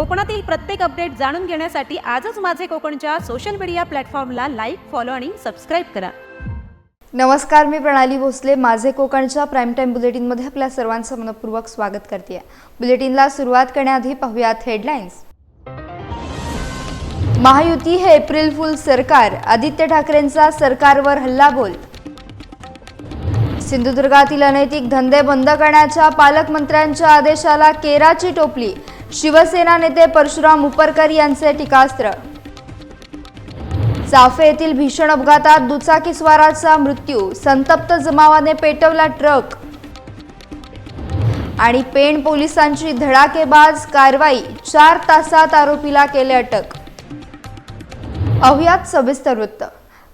कोकणातील प्रत्येक अपडेट जाणून घेण्यासाठी आजच माझे कोकणच्या सोशल मीडिया प्लॅटफॉर्मला लाईक फॉलो आणि सबस्क्राईब करा. नमस्कार मी प्रणाली भोसले. माझे कोकणच्या प्राईम टाईम बुलेटिनमध्ये आपल्या सर्वांचं मनपूर्वक स्वागत करते. बुलेटिनला सुरुवात करण्याआधी पाहूयात हेडलाईन्स महायुती हे एप्रिल फुल सरकार. आदित्य ठाकरेंचा सरकारवर हल्लाबोल. सिंधुदुर्गातील अनैतिक धंदे बंद करण्याच्या पालकमंत्र्यांच्या आदेशाला केराची टोपली. शिवसेना नेते परशुराम उपरकर यांचे टीकास्त्र. चाफे येथील भीषण अपघातात दुचाकीस्वाराचा मृत्यू. संतप्त जमावाने पेटवला ट्रक. आणि पेण पोलिसांची धडाकेबाज कारवाई. चार तासात आरोपीला केले अटक. अहुयात सविस्तर वृत्त.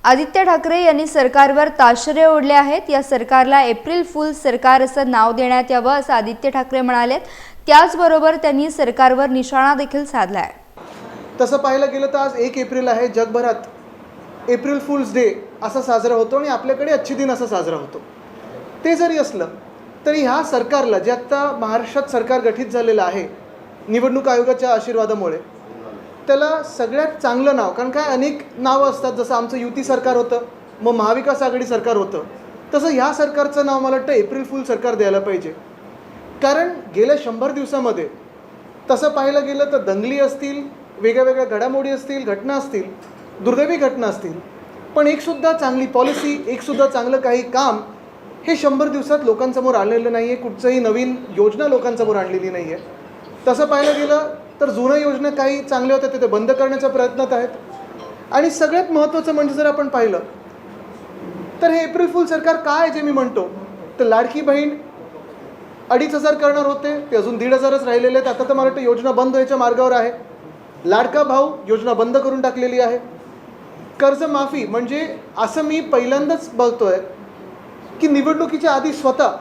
आदित्य ठाकरे यांनी सरकारवर ताशरे ओढले आहेत. या सरकारला एप्रिल फुल सरकार असं नाव देण्यात यावं असं आदित्य ठाकरे म्हणालेत. त्याचबरोबर त्यांनी सरकारवर निशाणा देखील साधला आहे तसं पाहायला गेलं तर आज एक एप्रिल आहे जगभरात एप्रिल फुल्स डे असा साजरा होतो आणि आपल्याकडे अच्छे दिन असा साजरा होतो. ते जरी असलं तरी ह्या सरकारला जे आत्ता महाराष्ट्रात सरकार गठीत झालेलं आहे निवडणूक आयोगाच्या आशीर्वादामुळे त्याला सगळ्यात चांगलं नाव कारण काय अनेक नावं असतात जसं आमचं युती सरकार होतं मग महाविकास आघाडी सरकार होतं तसं ह्या सरकारचं नाव मला वाटतं एप्रिल फुल सरकार द्यायला पाहिजे. कारण गेल्या शंभर दिवसामध्ये तसं पाहायला गेलं तर दंगली असतील वेगळ्या वेगळ्या घडामोडी असतील घटना असतील दुर्दैवी घटना असतील पण एकसुद्धा चांगली पॉलिसी एकसुद्धा चांगलं काही काम हे शंभर दिवसात लोकांसमोर आणलेलं नाही आहे कुठचंही नवीन योजना लोकांसमोर आणलेली नाही आहे तसं पाहायला गेलं तर जुन्या योजना काही चांगल्या होत्या ते बंद करण्याच्या प्रयत्नात आहेत. आणि सगळ्यात महत्त्वाचं म्हणजे जर आपण पाहिलं तर हे एप्रिल फुल सरकार काय आहे जे मी म्हणतो तर लाडकी बहीण अडीच हजार करणार होते ते अजून दीड हजारच राहिलेले आहेत. आता तर मला वाटतं योजना बंद व्हायच्या मार्गावर आहे. लाडका भाऊ योजना बंद करून टाकलेली आहे. कर्जमाफी म्हणजे असं मी पहिल्यांदाच बघतोय की निवडणुकीच्या आधी स्वतः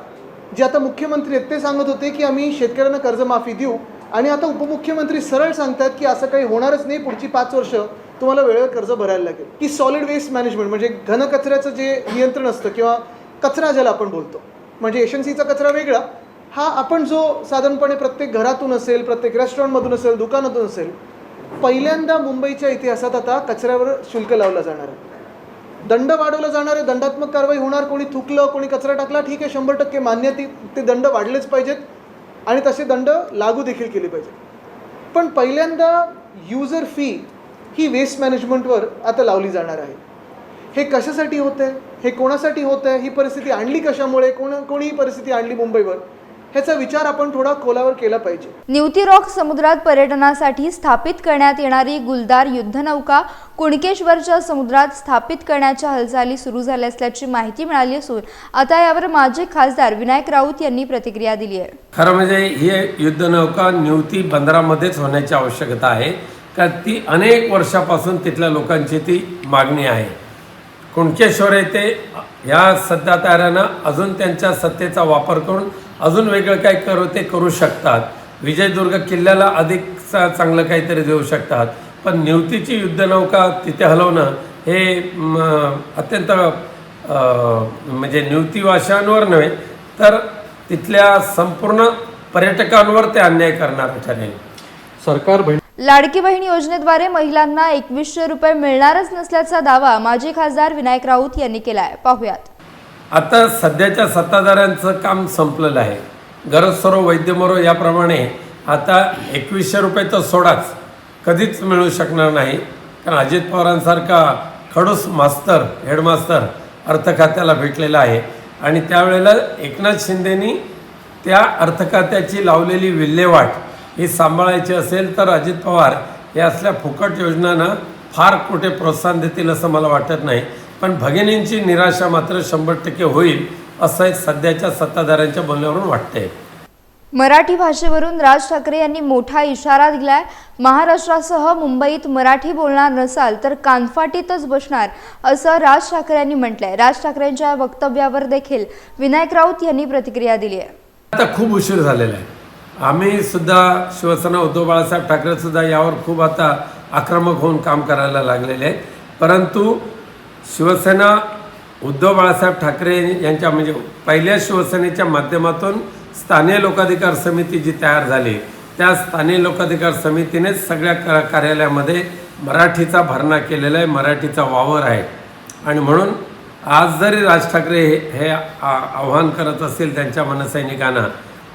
जे आता मुख्यमंत्री आहेत ते सांगत होते की आम्ही शेतकऱ्यांना कर्जमाफी देऊ. आणि आता उपमुख्यमंत्री सरळ सांगतात की असं काही होणारच नाही पुढची पाच वर्ष तुम्हाला वेळेवर कर्ज भरायला लागेल. की सॉलिड वेस्ट मॅनेजमेंट म्हणजे घनकचऱ्याचं जे नियंत्रण असतं किंवा कचरा ज्याला आपण बोलतो. म्हणजे एशन्सीचा कचरा वेगळा हा आपण जो साधारणपणे प्रत्येक घरातून असेल प्रत्येक रेस्टॉरंटमधून असेल दुकानातून असेल पहिल्यांदा मुंबईच्या इतिहासात आता कचऱ्यावर शुल्क लावलं जाणार आहे. दंड वाढवला जाणार आहे दंडात्मक कारवाई होणार कोणी थुकलं कोणी कचरा टाकला ठीक आहे शंभर टक्के मान्य ती ते दंड वाढलेच पाहिजेत आणि तसे दंड लागू देखील केले पाहिजेत. पण पहिल्यांदा युजर फी ही वेस्ट मॅनेजमेंटवर आता लावली जाणार आहे. हे कशासाठी होतं आहे हे कोणासाठी होतं आहे ही परिस्थिती आणली कशामुळे? कोण कोणी ही परिस्थिती आणली मुंबईवर? ह्याचा विचार आपण थोडा खोलावर केला पाहिजे. निवती रॉक समुद्रात पर्यटनासाठी स्थापित करण्यात येणारी गुलदार युद्धनौका कुणकेश्वरच्या समुद्रात स्थापित करण्याच्या हालचाली सुरू झाल्या असल्याची माहिती मिळाली असून आता यावर माजी खासदार विनायक राऊत यांनी प्रतिक्रिया दिली आहे. खरं म्हणजे ही युद्धनौका निवती बंदरामध्येच होण्याची आवश्यकता आहे. कारण ती अनेक वर्षापासून तिथल्या लोकांची ती मागणी आहे. कुणकेश्वर येथे ह्या सध्या तयारानं अजून त्यांच्या सत्तेचा वापर करून अजून वेगळं काय करू ते करू शकतात. विजयदुर्ग किल्ल्याला अधिक चा- चांगलं काहीतरी देऊ शकतात. पण निवतीची युद्धनौका तिथे हलवणं हे अत्यंत म्हणजे निवतीवाशांवर नव्हे तर तिथल्या संपूर्ण पर्यटकांवर ते अन्याय करणार ठरेल. सरकार बहिण लाडकी बहीण योजनेद्वारे महिलांना एकवीसशे रुपये मिळणारच नसल्याचा दावा माजी खासदार विनायक राऊत यांनी केला आहे पाहुयात. आता सध्याच्या सत्ताधाऱ्यांचं काम संपलेलं आहे. गरज सरो वैद्यमरो याप्रमाणे आता एकवीसशे रुपये तर सोडाच कधीच मिळू शकणार नाही. कारण अजित पवारांसारखा खडूस मास्तर हेडमास्तर अर्थखात्याला भेटलेला आहे. आणि त्यावेळेला एकनाथ शिंदेनी त्या अर्थखात्याची लावलेली विल्हेवाट ही सांभाळायची असेल तर अजित पवार हे असल्या फुकट योजनांना फार कुठे प्रोत्साहन देतील असं मला वाटत नाही. पण भगिनींची निराशा मात्र शंभर टक्के होईल असं सध्याच्या सत्ताधाऱ्यांच्या बोलण्यावरून वाटतंय. मराठी भाषेवरून राज ठाकरे यांनी मोठा इशारा दिलाय. महाराष्ट्रासह मुंबईत मराठी बोलणार नसाल तर कानफाटीतच बसणार असं राज ठाकरे यांनी म्हटलंय. राज ठाकरेंच्या वक्तव्यावर देखील विनायक राऊत यांनी प्रतिक्रिया दिली आहे. आता खूप उशीर झालेला आहे. आम्ही सुद्धा शिवसेना उद्धव बाळासाहेब ठाकरे सुद्धा यावर खूप आता आक्रमक होऊन काम करायला लागलेले आहेत. परंतु शिवसेना उद्धव बाळासाहेब ठाकरे यांच्या म्हणजे पहिल्या शिवसेनेच्या माध्यमातून स्थानीय लोकाधिकार समिती जी तयार झाली त्या स्थानिक लोकाधिकार समितीनेच सगळ्या क कार्यालयामध्ये मराठीचा भरणा केलेला आहे मराठीचा वावर आहे. आणि म्हणून आज जरी राज ठाकरे हे हे आ- आव्हान करत असतील त्यांच्या मनसैनिकांना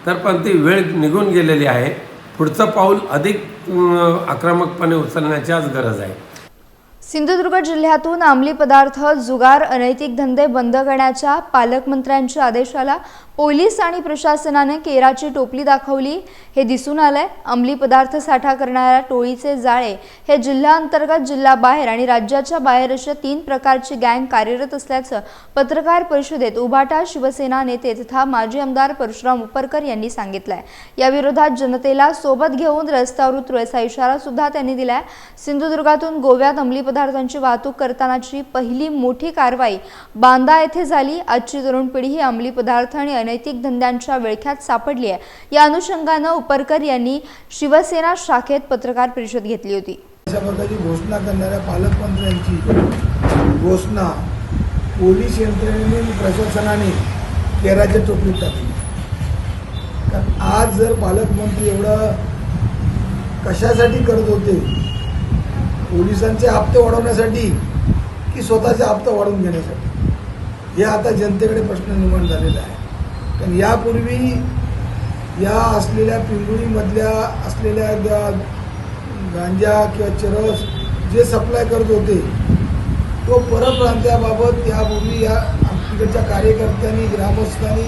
तर पण ती वेळ निघून गेलेली आहे. पुढचं पाऊल अधिक आक्रमकपणे उचलण्याची आज गरज आहे. सिंधुदुर्ग जिल्ह्यातून अंमली पदार्थ जुगार अनैतिक धंदे बंद करण्याच्या पालकमंत्र्यांच्या आदेशाला पोलीस आणि प्रशासनाने केराची टोपली दाखवली. हे दिसून आलंय. अंमली पदार्थ साठा करणाऱ्या टोळीचे जाळे हे जिल्हा अंतर्गत जिल्हा बाहेर आणि राज्याच्या बाहेर अशा तीन प्रकारची गँग कार्यरत असल्याचं पत्रकार परिषदेत उभाटा शिवसेना नेते तथा माजी आमदार परशुराम उपरकर यांनी सांगितलंय. याविरोधात जनतेला सोबत घेऊन रस्त्यावर उतरू असा इशारा सुद्धा त्यांनी दिलाय. सिंधुदुर्गातून गोव्यात अंमली पदार्थांची वाहतूक करतानाची पहिली मोठी कारवाई बांदा येथे झाली. आजची तरुण पिढी ही अंमली पदार्थ आणि अनैतिक धंद्यांच्या विळख्यात सापडली आहे. या अनुषंगानं उपरकर यांनी शिवसेना शाखेत पत्रकार परिषद घेतली होती. अशा प्रकारची घोषणा करणाऱ्या पालकमंत्र्यांची घोषणा पोलीस यंत्रणेने आणि प्रशासनाने केराच्या टोपलीत टाकली. कारण आज जर पालकमंत्री एवढं कशासाठी करत होते पोलिसांचे हप्ते वाढवण्यासाठी की स्वतःचे हप्ता वाढवून घेण्यासाठी? हे आता जनतेकडे प्रश्न निर्माण झालेला आहे. कारण यापूर्वी या असलेल्या पिंगुळीमधल्या असलेल्या ज्या गांजा किंवा चरस जे सप्लाय करत होते तो परप्रांत्याबाबत यापूर्वी या तिकडच्या कार्यकर्त्यांनी ग्रामस्थांनी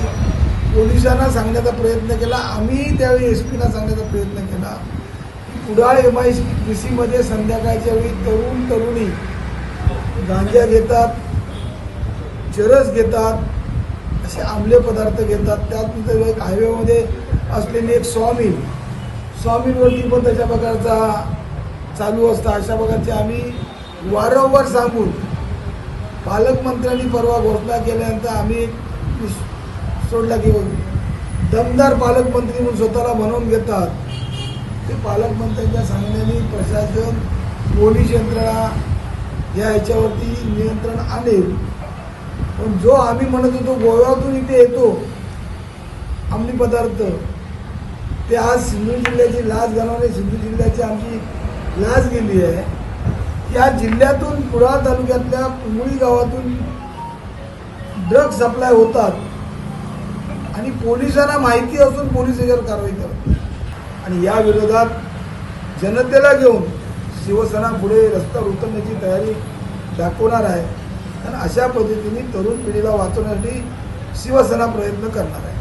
पोलिसांना सांगण्याचा प्रयत्न केला. आम्ही त्यावेळी एस पीना सांगण्याचा प्रयत्न केला. कुडाळ एम आय डी सीमध्ये संध्याकाळच्या वेळी तरुण तरुणी गांजा घेतात चरस घेतात असे आंबले पदार्थ घेतात. त्यानंतर एक हायवेमध्ये असलेली एक सॉमिल सॉमिलवरती पण तशा प्रकारचा चालू असता. अशा प्रकारचे आम्ही वारंवार सांगून पालकमंत्र्यांनी परवा घोषणा केल्यानंतर आम्ही सोडला की दमदार पालकमंत्री म्हणून स्वतःला म्हणून घेतात. ते पालकमंत्र्यांच्या सांगण्याने प्रशासन पोलीस यंत्रणा या ह्याच्यावरती नियंत्रण आणेल. पण जो आम्ही म्हणत होतो गोव्यातून इथे येतो अंमली पदार्थ ते आज सिंधू जिल्ह्याची लाच घालवणे सिंधू जिल्ह्याची आमची लाच गेली आहे. या जिल्ह्यातून कुडाळ तालुक्यातल्या पुंगळी गावातून ड्रग सप्लाय होतात. आणि पोलिसांना माहिती असून पोलीस याच्यावर कारवाई करतात. आणि या विरोधात जनतेला घेऊन शिवसेना पुढे रस्ता उतरण्याची तयारी दाखवणार आहे. आणि अशा पद्धतीने तरुण पिढीला वाचवण्यासाठी शिवसेना प्रयत्न करणार आहे.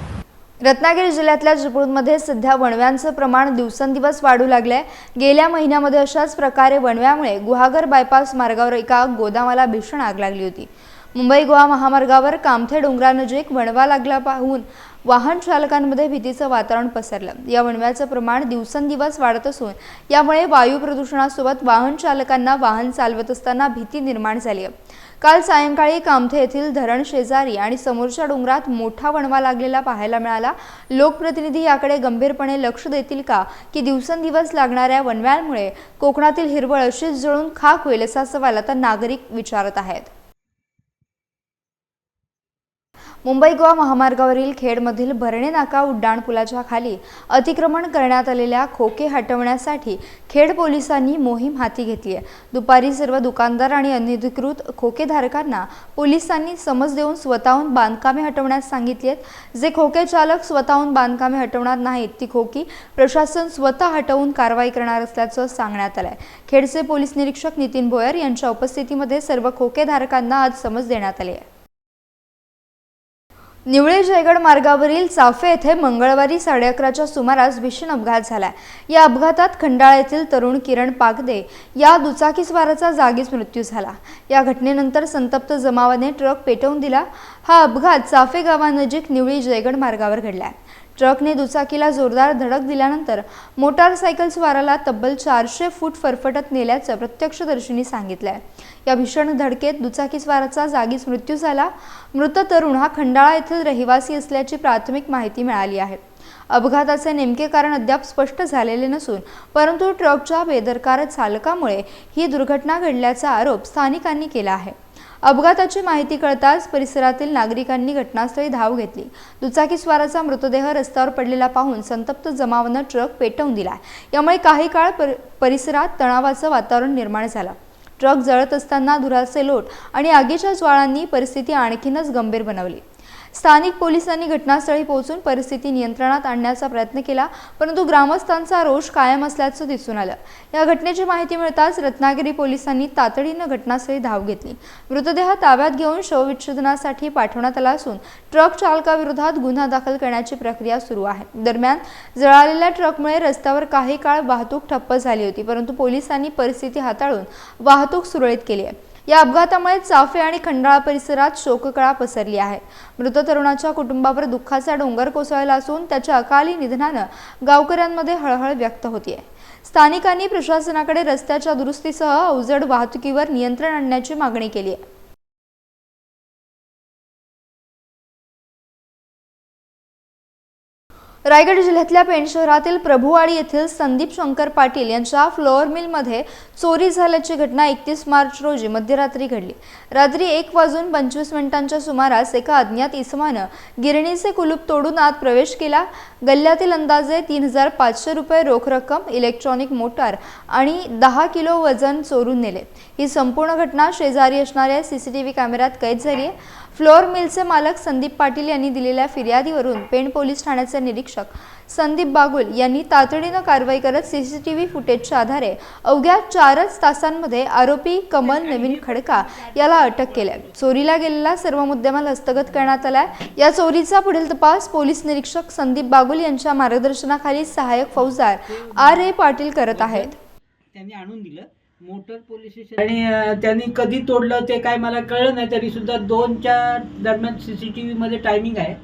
रत्नागिरी जिल्ह्यातल्या चिपळूणमध्ये सध्या वणव्यांचं प्रमाण दिवसेंदिवस वाढू लागलंय. गेल्या महिन्यामध्ये अशाच प्रकारे वणव्यामुळे गुहागर बायपास मार्गावर एका गोदामाला भीषण आग लागली होती. मुंबई गोवा महामार्गावर कामथे डोंगरानजीक वणवा लागला पाहून वाहन चालकांमध्ये भीतीचं वातावरण पसरलं. या वणव्याचं प्रमाण दिवसेंदिवस वाढत असून यामुळे वायू प्रदूषणासोबत वाहन चालकांना वाहन चालवत असताना भीती निर्माण झाली आहे. काल सायंकाळी कामथे येथील धरण शेजारी आणि समोरच्या डोंगरात मोठा वणवा लागलेला पाहायला मिळाला. लोकप्रतिनिधी याकडे गंभीरपणे लक्ष देतील का? की दिवसेंदिवस लागणाऱ्या वणव्यांमुळे कोकणातील हिरवळ अशीच जळून खाक होईल असा सवाल आता नागरिक विचारत आहेत. मुंबई गोवा महामार्गावरील खेडमधील भरणे नाका उड्डाणपुलाच्या खाली अतिक्रमण करण्यात आलेल्या खोके हटवण्यासाठी खेड पोलिसांनी मोहीम हाती घेतली आहे. दुपारी सर्व दुकानदार आणि अनधिकृत खोकेधारकांना पोलिसांनी समज देऊन स्वतःहून बांधकामे हटवण्यास सांगितली आहेत. जे खोके चालक स्वतःहून बांधकामे हटवणार नाहीत ती खोकी प्रशासन स्वतः हटवून कारवाई करणार असल्याचं सांगण्यात आलं आहे खेडचे पोलीस निरीक्षक नितीन भोयर यांच्या उपस्थितीमध्ये सर्व खोकेधारकांना आज समज देण्यात आली आहे. निवळे जयगड मार्गावरील चाफे येथे मंगळवारी साडे अकराच्या सुमारास भीषण अपघात झाला या अपघातात खंडाळा येथील तरुण किरण पागदे या दुचाकीस्वाराचा जागीच मृत्यू झाला. या घटनेनंतर संतप्त जमावाने ट्रक पेटवून दिला. हा अपघात चाफे गावानजीक निवळी जयगड मार्गावर घडला ट्रकने दुचाकीला जोरदार धडक दिल्यानंतर मोटारसायकल स्वाराला तब्बल चारशे फूट फरफटत नेल्याचं प्रत्यक्षदर्शींनी सांगितलंय. या भीषण धडकेत दुचाकीस्वाराचा जागीच मृत्यू झाला. मृत तरुण हा खंडाळा येथील रहिवासी असल्याची प्राथमिक माहिती मिळाली आहे. अपघाताचे नेमके कारण अद्याप स्पष्ट झालेले नसून परंतु ट्रकच्या बेदरकार चालकामुळे ही दुर्घटना घडल्याचा आरोप स्थानिकांनी केला आहे. अपघाताची माहिती कळताच परिसरातील नागरिकांनी घटनास्थळी धाव घेतली. दुचाकीस्वाराचा मृतदेह रस्त्यावर पडलेला पाहून संतप्त जमावानं ट्रक पेटवून दिला. यामुळे काही काळ पर- परिसरात तणावाचं वातावरण निर्माण झालं. ट्रक जळत असताना धुराचे लोट आणि आगीच्या ज्वाळांनी परिस्थिती आणखीनच गंभीर बनवली. स्थानिक पोलिसांनी घटनास्थळी पोहोचून परिस्थिती नियंत्रणात आणण्याचा प्रयत्न केला परंतु ग्रामस्थांचा रोष कायम असल्याचं दिसून आलं. या घटनेची माहिती मिळताच रत्नागिरी पोलिसांनी तातडीनं घटनास्थळी धाव घेतली. मृतदेह ताब्यात घेऊन शवविच्छेदनासाठी पाठवण्यात आला असून ट्रक चालकाविरोधात गुन्हा दाखल करण्याची प्रक्रिया सुरू आहे. दरम्यान जळालेल्या ट्रकमुळे रस्त्यावर काही काळ वाहतूक ठप्प झाली होती परंतु पोलिसांनी परिस्थिती हाताळून वाहतूक सुरळीत केली आहे. या अपघातामुळे चाफे आणि खंडाळा परिसरात शोककळा पसरली आहे. मृत तरुणाच्या कुटुंबावर दुःखाचा डोंगर कोसळला असून त्याच्या अकाली निधनानं गावकऱ्यांमध्ये हळहळ व्यक्त होतीये. स्थानिकांनी प्रशासनाकडे रस्त्याच्या दुरुस्तीसह अवजड वाहतुकीवर नियंत्रण आणण्याची मागणी केली आहे रायगड जिल्ह्यातल्या पेण शहरातील प्रभुवाडी येथील संदीप शंकर पाटील यांच्या फ्लोअर मिलमध्ये चोरी झाल्याची घटना एकतीस मार्च रोजी मध्यरात्री घडली. रात्री एक वाजून पंचवीस मिनिटांच्या सुमारास एका अज्ञात इसमानं गिरणीचे कुलूप तोडून आत प्रवेश केला. गल्ल्यातील अंदाजे तीन हजार पाचशे रुपये रोख रक्कम इलेक्ट्रॉनिक मोटार आणि दहा किलो वजन चोरून नेले. ही संपूर्ण घटना शेजारी असणाऱ्या सीसीटीव्ही कॅमेऱ्यात कैद झाली आहे. फ्लोअर मिलचे मालक संदीप पाटील यांनी दिलेल्या फिर्यादीवरून पेण पोलीस ठाण्याचे निरीक्षक संदीप बागुल यांनी तातडीनं कारवाई करत सीसीटीव्ही फुटेजच्या आधारे अवघ्या चारच तासांमध्ये आरोपी कमल नवीन खडका याला अटक केल्या. चोरीला गेलेला सर्व मुद्देमाल हस्तगत करण्यात आलाय. या चोरीचा पुढील तपास पोलीस निरीक्षक संदीप बागुल यांच्या मार्गदर्शनाखाली सहाय्यक फौजदार आर ए पाटील करत आहेत. त्यांनी आणून दिलं. Motor police station. आणि त्यांनी कधी तोडलं ते काय मला कळलं नाही तरी सुद्धा दोनच्या दरम्यान सी सी टी व्हीमध्ये टायमिंग आहे.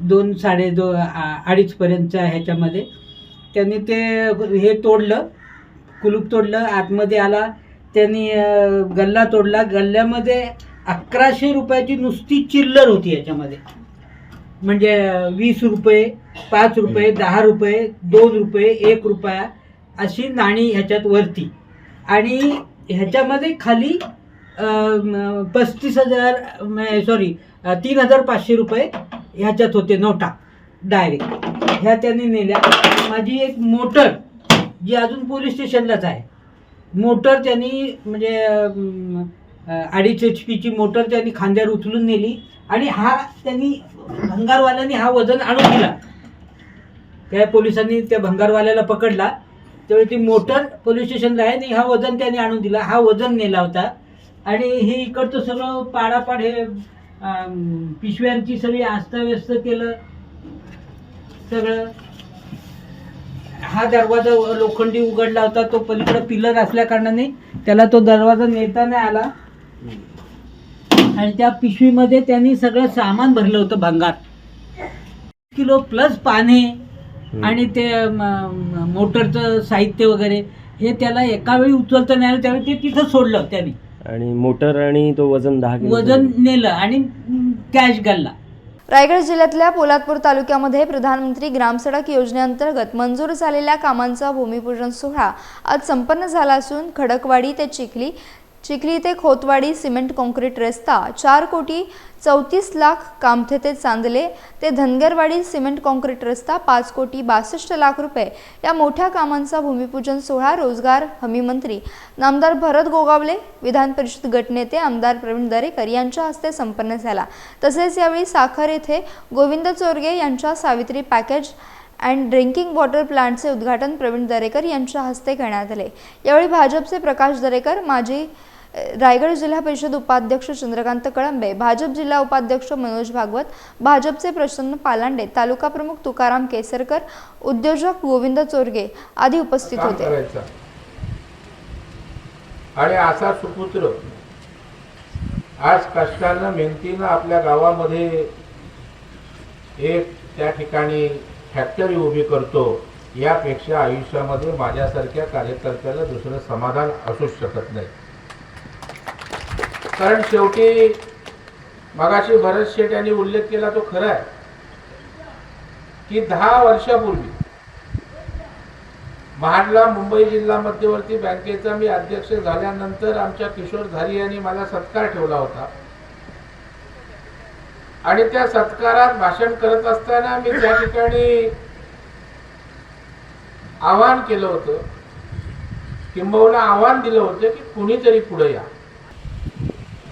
दोन साडे दो आ- अडीचपर्यंतच्या ह्याच्यामध्ये. त्यांनी ते हे तोडलं कुलूप तोडलं आतमध्ये आला. त्यांनी गल्ला तोडला. गल्ल्यामध्ये अकराशे रुपयाची नुसती चिल्लर होती याच्यामध्ये. म्हणजे वीस रुपये पाच रुपये दहा रुपये दोन रुपये एक रुपया अशी नाणी ह्याच्यात वरती. आणि ह्याच्यामध्ये खाली पस्तीस हजार सॉरी तीन हजार पाचशे रुपये ह्याच्यात होते नोटा डायरेक्ट ह्या त्यांनी नेल्या. माझी एक मोटर जी अजून पोलीस स्टेशनलाच आहे. मोटर त्यांनी म्हणजे अडीच एच पीची मोटर त्यांनी खांद्यावर उचलून नेली आणि हा त्यांनी भंगारवाल्यांनी हा वजन आणून दिला. त्या पोलिसांनी त्या भंगारवाल्याला पकडला. त्यावेळी ती मोटर पोलीस स्टेशनला आहे आणि हा वजन त्याने आणून दिला. हा वजन नेला होता. आणि हे इकडचं सगळं पाडापाड हे पिशव्यांची सगळी अस्ताव्यस्त केलं. सगळं. हा दरवाजा लोखंडी उघडला होता. तो पलीकडे पिलर असल्या कारणाने त्याला तो दरवाजा नेता नाही आला. आणि त्या पिशवीमध्ये त्यांनी सगळं सामान भरलं होतं भंगार. किलो प्लस पाने आणि ते मोटरचं साहित्य वगैरे हे त्याला एका वेळी उचलता नाही आलं त्यावेळी ते तिथं सोडलं त्यांनी. आणि मोटर आणि तो वजन दहा किलो वजन नेलं आणि कॅश गल्ला. रायगड जिल्ह्यातल्या पोलादपूर तालुक्यामध्ये प्रधानमंत्री ग्रामसडक योजनेअंतर्गत मंजूर झालेल्या कामांचा भूमिपूजन सोहळा आज संपन्न झाला असून खडकवाडी ते चिखली चिखली ते खोतवाडी सिमेंट काँक्रीट रस्ता चार कोटी चौतीस लाख कामथे ते चांदले ते धनगरवाडी सिमेंट काँक्रीट रस्ता पाच कोटी बासष्ट लाख रुपये. या मोठ्या कामांचा भूमिपूजन सोहळा रोजगार हमी मंत्री नामदार भरत गोगावले विधान परिषद गटनेते आमदार प्रवीण दरेकर यांच्या हस्ते संपन्न झाला. तसेच यावेळी साखर येथे गोविंद चोरगे यांच्या Savitri package and drinking water प्लांटचे उद्घाटन प्रवीण दरेकर यांच्या हस्ते करण्यात आले. यावेळी भाजपचे प्रकाश दरेकर माजी रायगड जिल्हा परिषद उपाध्यक्ष चंद्रकांत कळंबे भाजप जिल्हा उपाध्यक्ष मनोज भागवत भाजपचे प्रसन्न पालांडे तालुका प्रमुख तुकाराम केसरकर उद्योजक गोविंद चोरगे आदी उपस्थित होते. आणि असा सुपुत्र आज कष्टानं मेहनतीनं आपल्या गावामध्ये एक त्या ठिकाणी फॅक्टरी उभी करतो यापेक्षा आयुष्यामध्ये माझ्यासारख्या कार्यकर्त्याला दुसरं समाधान असूच शकत नाही. कारण शेवटी मगाशी भरत शेठ यांनी उल्लेख केला तो खरा आहे की दहा वर्षापूर्वी महाडला मुंबई जिल्हा मध्यवर्ती बँकेचा मी अध्यक्ष झाल्यानंतर आमच्या किशोर झारी यांनी मला सत्कार ठेवला होता. आणि त्या सत्कारात भाषण करत असताना मी त्या ठिकाणी आवाहन केलं होतं. किंबहुना आव्हान दिलं होतं की कुणीतरी पुढे या.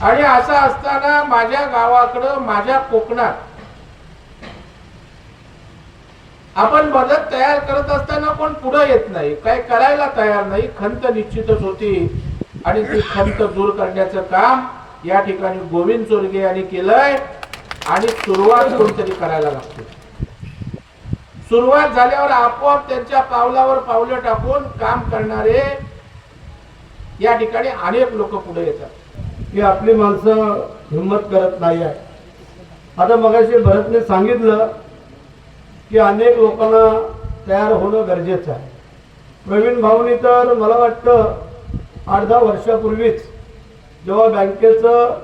आणि असं असताना माझ्या गावाकडं माझ्या कोकणात आपण मदत तयार करत असताना कोण पुढे येत नाही. काय करायला तयार नाही. खंत निश्चितच होती. आणि ती खंत दूर करण्याचं काम या ठिकाणी गोविंद चोरगे यांनी केलंय. आणि सुरुवात कोणतरी करायला लागते. सुरुवात झाल्यावर आपोआप त्यांच्या पावलावर पावलं टाकून काम करणारे या ठिकाणी अनेक लोक पुढे येतात. की आपली माणसं हिंमत करत नाही आहे आता मगाशी भरतने सांगितलं की अनेक लोकांना तयार होणं गरजेचं आहे. प्रवीण भाऊनी तर मला वाटतं आठ दहा वर्षापूर्वीच जेव्हा बँकेचं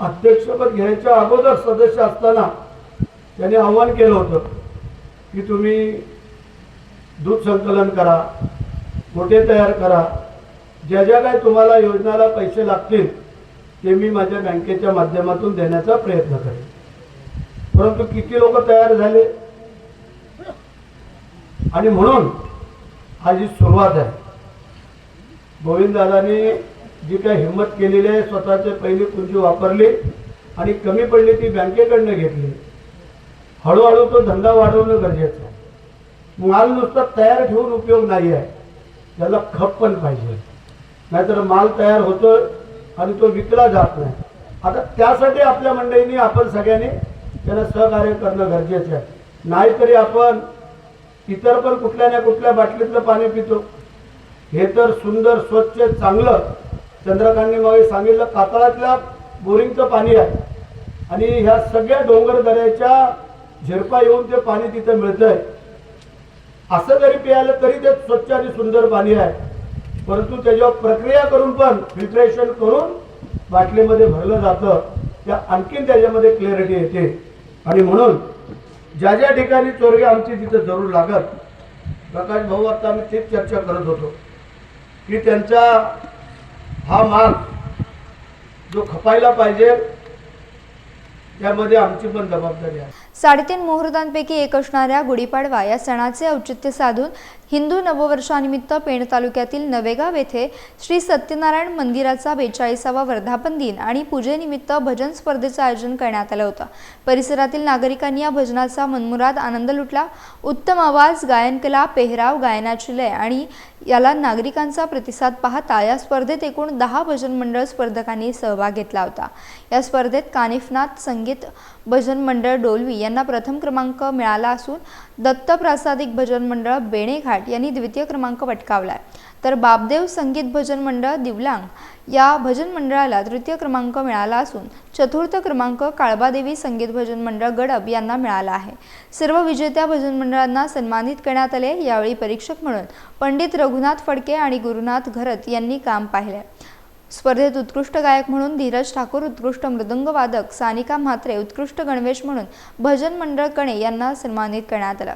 अध्यक्षपद घ्यायच्या अगोदर सदस्य असताना त्यांनी आव्हान केलं होतं की तुम्ही दूध संकलन करा गोटे तयार करा. ज्या ज्या काही तुम्हाला योजनाला पैसे लागतील ते मी माझ्या बँकेच्या माध्यमातून देण्याचा प्रयत्न करेन. परंतु किती लोक तयार झाले? आणि म्हणून हा जी सुरुवात आहे. गोविंददादांनी जी काय हिंमत केलेली आहे स्वतःचे पहिली पुंजी वापरली आणि कमी पडली ती बँकेकडनं घेतली. हळूहळू तो धंदा वाढवणं गरजेचं आहे. माल नुसता तयार ठेवून उपयोग नाही आहे. त्याला खप पण पाहिजे. नाहीतर माल तयार होतो आणि तो विकला जात नाही. आता त्यासाठी आपल्या मंडळींनी आपण सगळ्यांनी त्याला सहकार्य करणं गरजेचं आहे. नाहीतरी आपण इतर पण कुठल्या ना कुठल्या बाटलीतलं पाणी पितो. हे तर सुंदर स्वच्छ चांगलं चंद्रकांतने मागे सांगितलं कातळातल्या बोरिंगचं पाणी आहे आणि ह्या सगळ्या डोंगर दऱ्याच्या झिरपा येऊन ते पाणी तिथं मिळतंय. असं जरी प्यायलं तरी ते स्वच्छ आणि सुंदर पाणी आहे. परंतु त्याच्यावर प्रक्रिया करून पण फिल्ट्रेशन करून बाटलीमध्ये भरलं जातं. त्या आणखीन त्याच्यामध्ये क्लॅरिटी येते. आणि म्हणून ज्या ज्या ठिकाणी चोरगे आमची तिथं जरूर लागत प्रकाश भाऊ आता आम्ही तेच चर्चा करत होतो की त्यांचा हा माल जो खपायला पाहिजे त्यामध्ये आमची पण जबाबदारी आहे. साडेतीन मुहूर्तांपैकी एक असणाऱ्या गुढीपाडवा या सणाचे औचित्य साधून हिंदू नववर्षानिमित्त पेण तालुक्यातील नवेगाव येथे श्री सत्यनारायण मंदिराचा बेचाळीसावा वर्धापन दिन आणि पूजेनिमित्त भजन स्पर्धेचं आयोजन करण्यात आलं होतं. परिसरातील नागरिकांनी या भजनाचा मनमुराद आनंद लुटला. उत्तम आवाज गायनकला पेहराव गायनाची लय आणि याला नागरिकांचा प्रतिसाद पाहता या स्पर्धेत एकूण दहा भजन मंडळ स्पर्धकांनी सहभाग घेतला होता. या स्पर्धेत कानिफनाथ संगीत भजन मंडळ डोलवी यांना प्रथम क्रमांक मिळाला असून दत्त प्रासादिक भजन मंडळ बेणेघाट यांनी द्वितीय क्रमांक पटकावला तर बाबदेव संगीत भजन मंडळ दिवलांग या भजन मंडळाला तृतीय क्रमांक मिळाला असून चतुर्थ क्रमांक काळबादेवी संगीत भजन मंडळ गडब यांना मिळाला आहे. सर्व विजेत्या भजन मंडळांना सन्मानित करण्यात आले यावेळी परीक्षक म्हणून पंडित रघुनाथ फडके आणि गुरुनाथ घरत यांनी काम पाहिले. स्पर्धेत उत्कृष्ट गायक म्हणून धीरज ठाकूर उत्कृष्ट मृदंगवादक सानिका म्हात्रे उत्कृष्ट गणवेश म्हणून भजन मंडळ कणे यांना सन्मानित करण्यात आलं.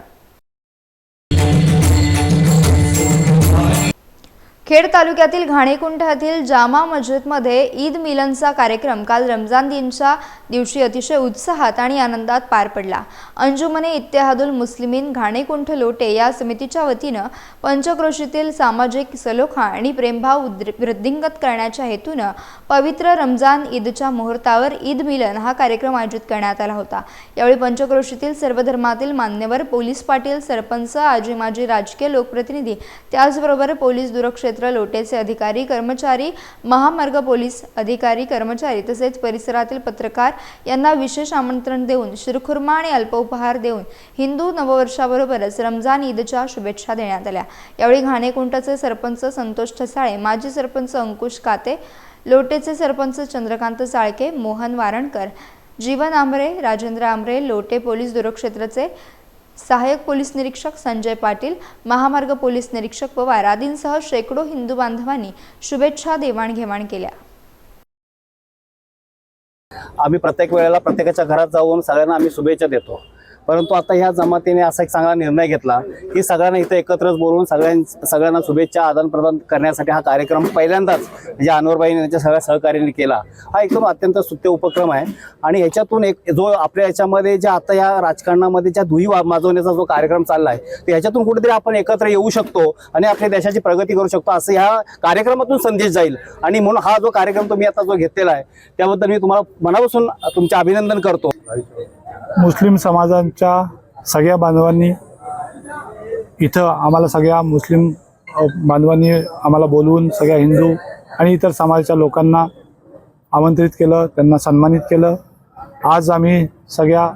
खेड तालुक्यातील घाणेकुंठातील येथील जामा मस्जिदमध्ये ईद मिलनचा कार्यक्रम काल रमजान दिनच्या दिवशी अतिशय उत्साहात आणि आनंदात पार पडला. अंजुमने इत्तेहादुल मुस्लिमीन घाणेकुंठ लोटे या समितीच्या वतीनं पंचक्रोशीतील सामाजिक सलोखा आणि प्रेमभाव वृद्धिंगत करण्याच्या हेतूनं पवित्र रमजान ईदच्या मुहूर्तावर ईद मिलन हा कार्यक्रम आयोजित करण्यात आला होता. यावेळी पंचक्रोशीतील सर्व धर्मातील मान्यवर पोलीस पाटील सरपंच आजी माजी राजकीय लोकप्रतिनिधी त्याचबरोबर पोलीस क्षेत्र लोटेचे अधिकारी कर्मचारी महामार्ग पोलीस अधिकारी कर्मचारी तसेच परिसरातील पत्रकार यांना विशेष आमंत्रण देऊन शिरखुर्मा आणि अल्पोपहार देऊन हिंदू नववर्षाबरोबरच रमजान ईदच्या शुभेच्छा देण्यात आल्या. यावेळी घाणेकुंटाचे सरपंच संतोष ठसाळे माजी सरपंच अंकुश काते लोटेचे सरपंच चंद्रकांत चाळके मोहन वारणकर जीवन आंबरे राजेंद्र आंबरे लोटे पोलीस दूरक्षेत्रचे सहाय्यक पोलीस निरीक्षक संजय पाटील महामार्ग पोलीस निरीक्षक पवार आदींसह शेकडो हिंदू बांधवांनी शुभेच्छा देवाणघेवाण केल्या. आम्ही प्रत्येक वेळेला प्रत्येकाच्या घरात जाऊन सगळ्यांना आम्ही शुभेच्छा देतो. परंतु आता ह्या जमातीने असा एक चांगला निर्णय घेतला की सगळ्यांना इथं एकत्रच बोलवून सगळ्यां सगळ्यांना शुभेच्छा आदान प्रदान करण्यासाठी हा कार्यक्रम पहिल्यांदाच म्हणजे अनवरबाई यांच्या सगळ्या सहकार्याने केला. हा एकदम अत्यंत सुत्य उपक्रम आहे. आणि ह्याच्यातून एक जो आपल्या याच्यामध्ये ज्या आता या राजकारणामध्ये ज्या दुही वा- माजवण्याचा जो कार्यक्रम चालला आहे तर ह्याच्यातून कुठेतरी आपण एकत्र येऊ शकतो आणि आपल्या देशाची प्रगती करू शकतो असं ह्या कार्यक्रमातून संदेश जाईल. आणि म्हणून हा जो कार्यक्रम तुम्ही आता जो घेतलेला आहे त्याबद्दल मी तुम्हाला मनापासून तुमचे अभिनंदन करतो. मुस्लिम समाजांच्या सगळ्या बांधवांनी इथं आम्हाला सगळ्या मुस्लिम बांधवांनी आम्हाला बोलवून सगळ्या हिंदू आणि इतर समाजाच्या लोकांना आमंत्रित केलं त्यांना सन्मानित केलं. आज आम्ही सगळ्या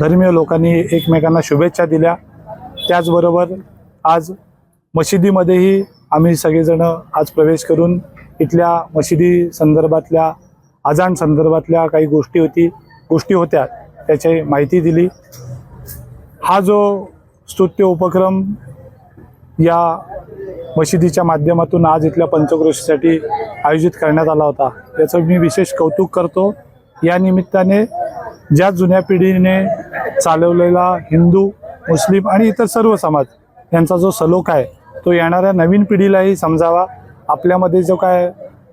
धर्मीय लोकांनी एकमेकांना शुभेच्छा दिल्या. त्याचबरोबर आज मशिदीमध्येही आम्ही सगळेजणं आज प्रवेश करून इथल्या मशिदी संदर्भातल्या अजाण संदर्भातल्या काही गोष्टी होती गोष्टी होत्या. त्याची माहिती दिली. हा जो स्तुत्य उपक्रम या मशिदीच्या माध्यमातून आज इथल्या पंचक्रोशीसाठी आयोजित करण्यात आला होता याचं मी विशेष कौतुक करतो. या निमित्ताने ज्या जुन्या पिढीने चालवलेला हिंदू मुस्लिम आणि इतर सर्व समाज यांचा जो सलोख आहे तो येणाऱ्या नवीन पिढीलाही समजावा. आपल्यामध्ये जो काय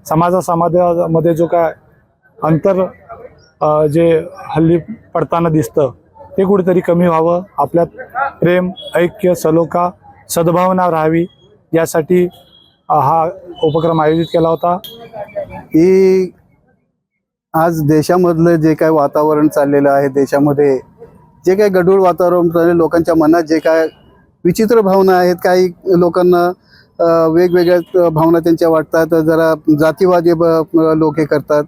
समाजा समाजामध्ये जो काय अंतर जे हल्ली पडताना दिसतं ते कुठेतरी कमी व्हावं. आपल्यात प्रेम ऐक्य सलोखा सद्भावना राहावी यासाठी हा उपक्रम आयोजित केला होता. ही आज देशामधलं जे काय वातावरण चाललेलं आहे देशामध्ये जे काय गढूळ वातावरण चालले लोकांच्या मनात जे काय विचित्र भावना आहेत काही लोकांना वेगवेगळ्या भावना त्यांच्या वाटतात. जरा जातीवादी ब- लोक हे करतात.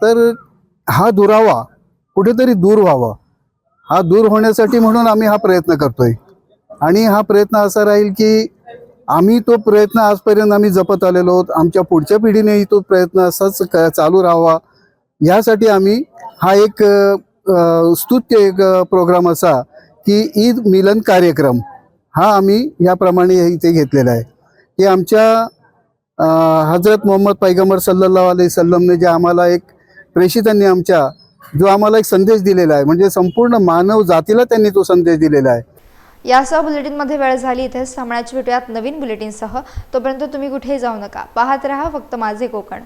तर हा दुरावा कुठेतरी दूर व्हावा. हा दूर होण्यासाठी म्हणून आम्ही हा प्रयत्न करतोय. आणि हा प्रयत्न असा राहील की आम्ही तो प्रयत्न आजपर्यंत आम्ही जपत आलेलो आहोत. आमच्या पुढच्या पिढीनेही तो प्रयत्न असाच क- चालू राहावा. यासाठी आम्ही हा एक स्तुत्य एक प्रोग्राम असा की ईद मिलन कार्यक्रम हा आम्ही याप्रमाणे इथे घेतलेला आहे. की आमच्या हजरत मोहम्मद पैगंबर सल्लल्ला अली सल्लमने जे आम्हाला एक प्रेषितांनी आमच्या जो आम्हाला एक संदेश दिलेला आहे म्हणजे संपूर्ण मानव जातीला त्यांनी तो संदेश दिलेला आहे. यासह बुलेटिनमध्ये वेळ झाली इथेच थांबण्याची भेटूयात नवीन बुलेटिनसह तोपर्यंत तुम्ही कुठेही जाऊ नका. पाहत राहा फक्त माझे कोकण.